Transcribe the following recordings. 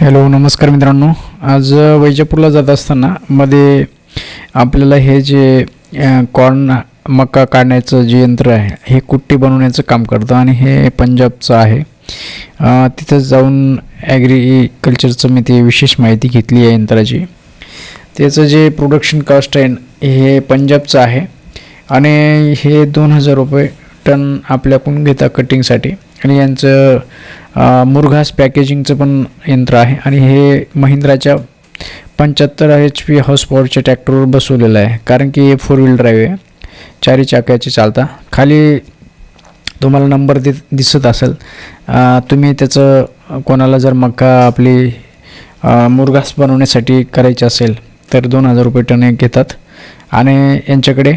Hello नमस्कार मित्रांनो. आज वैजापूरला जात असताना मध्ये आपल्याला हे जे कॉर्न मका काढण्याचं जे यंत्र आहे हे कुट्टी बनवण्याचं काम करतं आणि हे पंजाबचं आहे. तिथं जाऊन ॲग्रिकल्चरचं मी ते विशेष माहिती घेतली आहे यंत्राची. त्याचं जे प्रोडक्शन कॉस्ट आहे हे पंजाबचं आहे. आणि हे दोन हजार रुपये टन आपल्याकडून घेता कटिंगसाठी आणि यांचं मुरघास पॅकेजिंगचं पण यंत्र आहे. आणि हे महिंद्राच्या पंच्याहत्तर एच पी हॉर्स पॉवरच्या ट्रॅक्टरवर बसवलेलं आहे. कारण की हे फोर व्हील ड्राईव्ह आहे. चारी चाक्याची चालता. खाली तुम्हाला नंबर दि दिसत असेल. तुम्ही त्याचं कोणाला जर मका आपली मुरघास बनवण्यासाठी करायची असेल तर दोन हजार रुपये टन एक घेतात. आणि यांच्याकडे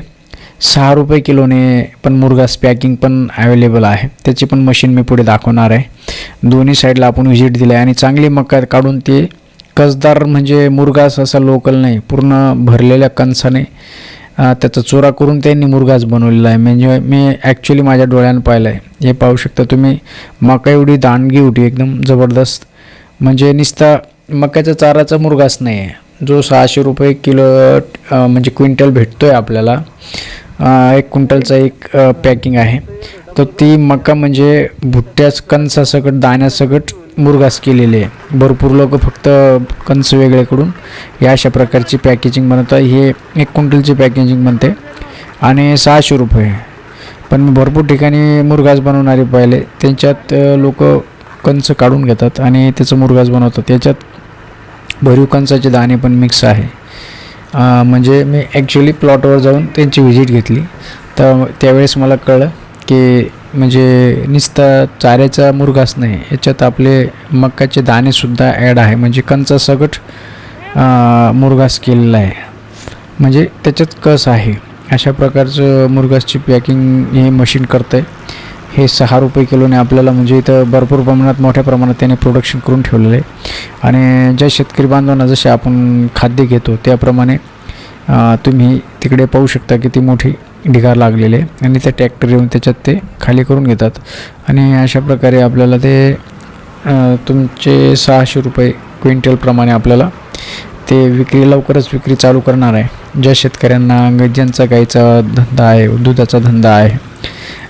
सहा रुपये किलोने पण मुरगास पॅकिंग पण अवेलेबल आहे. त्याची पण मशीन मी पुढे दाखवणार आहे. दोन्ही साईडला आपण व्हिजिट दिलं आहे आणि चांगली मका काढून ते कसदार म्हणजे मुरगास असा लोकल नाही पूर्ण भरलेल्या कणसाने त्याचा चोरा करून त्यांनी मुरगास बनवलेला आहे. म्हणजे मी ॲक्च्युली माझ्या डोळ्यानं पाहिलं आहे हे पाहू शकता तुम्ही मका एवढी दांडगी होती एकदम जबरदस्त. म्हणजे निस्ता मक्याचा चाराचा मुरगास नाही आहे जो सहाशे रुपये किलो म्हणजे क्विंटल भेटतो आहे आपल्याला एक क्विंटलचा एक पॅकिंग आहे. तर ती मका म्हणजे भुट्ट्याच कणसासकट दाण्यासकट मुरगास केलेली आहे. भरपूर लोक फक्त कणस वेगळे करून या अशा प्रकारची पॅकेजिंग बनवतात. हे एक क्विंटलची पॅकेजिंग म्हणते आणि सहाशे रुपये. पण मी भरपूर ठिकाणी मुरगास बनवणारे पाहिले. त्यांच्यात लोक कंस काढून घेतात आणि त्याचं मुरगास बनवतात. त्याच्यात भरीव कंसाचे दाणे पण मिक्स आहे. म्हणजे मी ॲक्च्युली प्लॉटवर जाऊन त्यांची व्हिजिट घेतली. तर त्यावेळेस मला कळलं की म्हणजे नुसता चाऱ्याचा मुरघास नाही याच्यात आपले मक्याचे दाणेसुद्धा ॲड आहे. म्हणजे कंचा सगट मुरघास केलेला आहे. म्हणजे त्याच्यात कस आहे? अशा प्रकारचं मुरघासची पॅकिंग हे मशीन करतं आहे हे सहा रुपये किलोने आपल्याला म्हणजे इथं भरपूर प्रमाणात मोठ्या प्रमाणात त्याने प्रोडक्शन करून ठेवलेलं आहे. आणि ज्या शेतकरी बांधवांना जसे आपण खाद्य घेतो त्याप्रमाणे तुम्ही तिकडे पाहू शकता किती मोठी ढिगार लागलेली आहे. आणि ते ट्रॅक्टर येऊन त्याच्यात ते खाली करून घेतात. आणि अशा प्रकारे आपल्याला ते तुमचे सहाशे रुपये क्विंटलप्रमाणे आपल्याला ते विक्री लवकरच विक्री चालू करणार आहे. ज्या शेतकऱ्यांना ज्यांचा गाईचा धंदा आहे दुधाचा धंदा आहे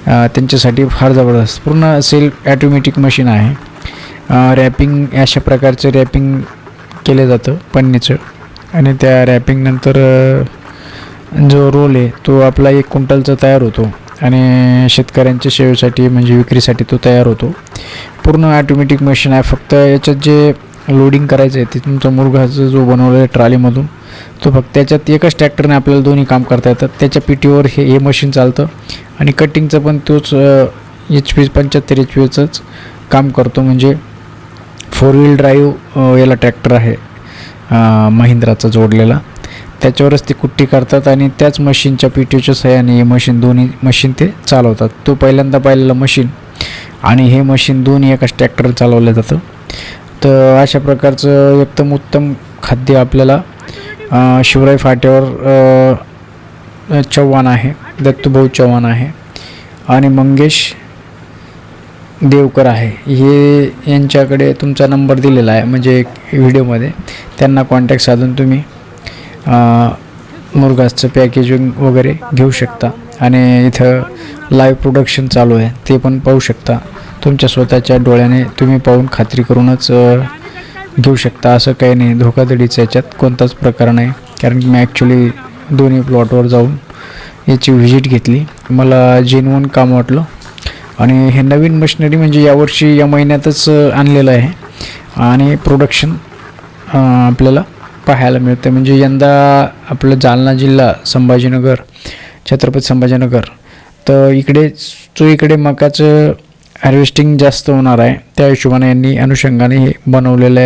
त्यांच्यासाठी फार जबरदस्त. पूर्ण सेल्फ ॲटोमॅटिक मशीन आहे. रॅपिंग अशा प्रकारचं रॅपिंग केलं जातं पन्नीचं. आणि त्या रॅपिंगनंतर जो रोल आहे तो आपला एक क्विंटलचा तयार होतो. आणि शेतकऱ्यांच्या सेवेसाठी म्हणजे विक्रीसाठी तो तयार होतो. पूर्ण ॲटोमॅटिक मशीन आहे. फक्त याच्यात जे लोडिंग करायचं आहे ते तुमचा मुरघाचा जो बनवलेला आहे ट्रॉलीमधून. तो फक्त त्याच्यात एकच ट्रॅक्टरने आपल्याला दोन्ही काम करता येतात त्याच्या पिटीवर हे हे मशीन चालतं. आणि कटिंगचं पण तोच एच पी पंच्याहत्तर एच पीचंच काम करतो. म्हणजे फोर व्हील ड्राईव्ह याला ट्रॅक्टर आहे महिंद्राचा जोडलेला. त्याच्यावरच ती कुट्टी करतात आणि त्याच मशीनच्या पी टीच्या सहाय्याने हे मशीन दोन्ही मशीन ते चालवतात. तो पहिल्यांदा पाहिलेलं मशीन आणि हे मशीन दोन्ही एकाच ट्रॅक्टर चालवलं जातं. तर अशा प्रकारचं एकदम उत्तम खाद्य आपल्याला शिवराई शिवराय फाट्यावर चव्हाण आहे दत्तभाऊ चव्हाण आहे आणि मंगेश देवकर आहे. हे यांच्याकडे तुमचा नंबर दिलेला आहे म्हणजे व्हिडिओमध्ये. त्यांना कॉन्टॅक्ट साधून तुम्ही मुरगासचं पॅकेजिंग वगैरे घेऊ शकता. आणि इथं लाईव्ह प्रोडक्शन चालू आहे ते पण पाहू शकता. तुमच्या स्वतःच्या डोळ्याने तुम्ही पाहून खात्री करूनच घेऊ शकता. असं काही नाही. धोकाधडीचं याच्यात कोणताच प्रकार नाही. कारण की मी ॲक्च्युली दोन्ही प्लॉटवर जाऊन याची व्हिजिट घेतली. मला जेनवून काम वाटलं. आणि हे नवीन मशिनरी म्हणजे यावर्षी या महिन्यातच आणलेलं आहे. आणि प्रोडक्शन आपल्याला पाहायला मिळतं म्हणजे यंदा आपलं जालना जिल्हा संभाजीनगर छत्रपती संभाजीनगर तर इकडे तो इकडे मकाचं हार्वेस्टिंग जास्त होणार आहे. त्या हिशोबाने यांनी अनुषंगाने हे बनवलेलं आहे.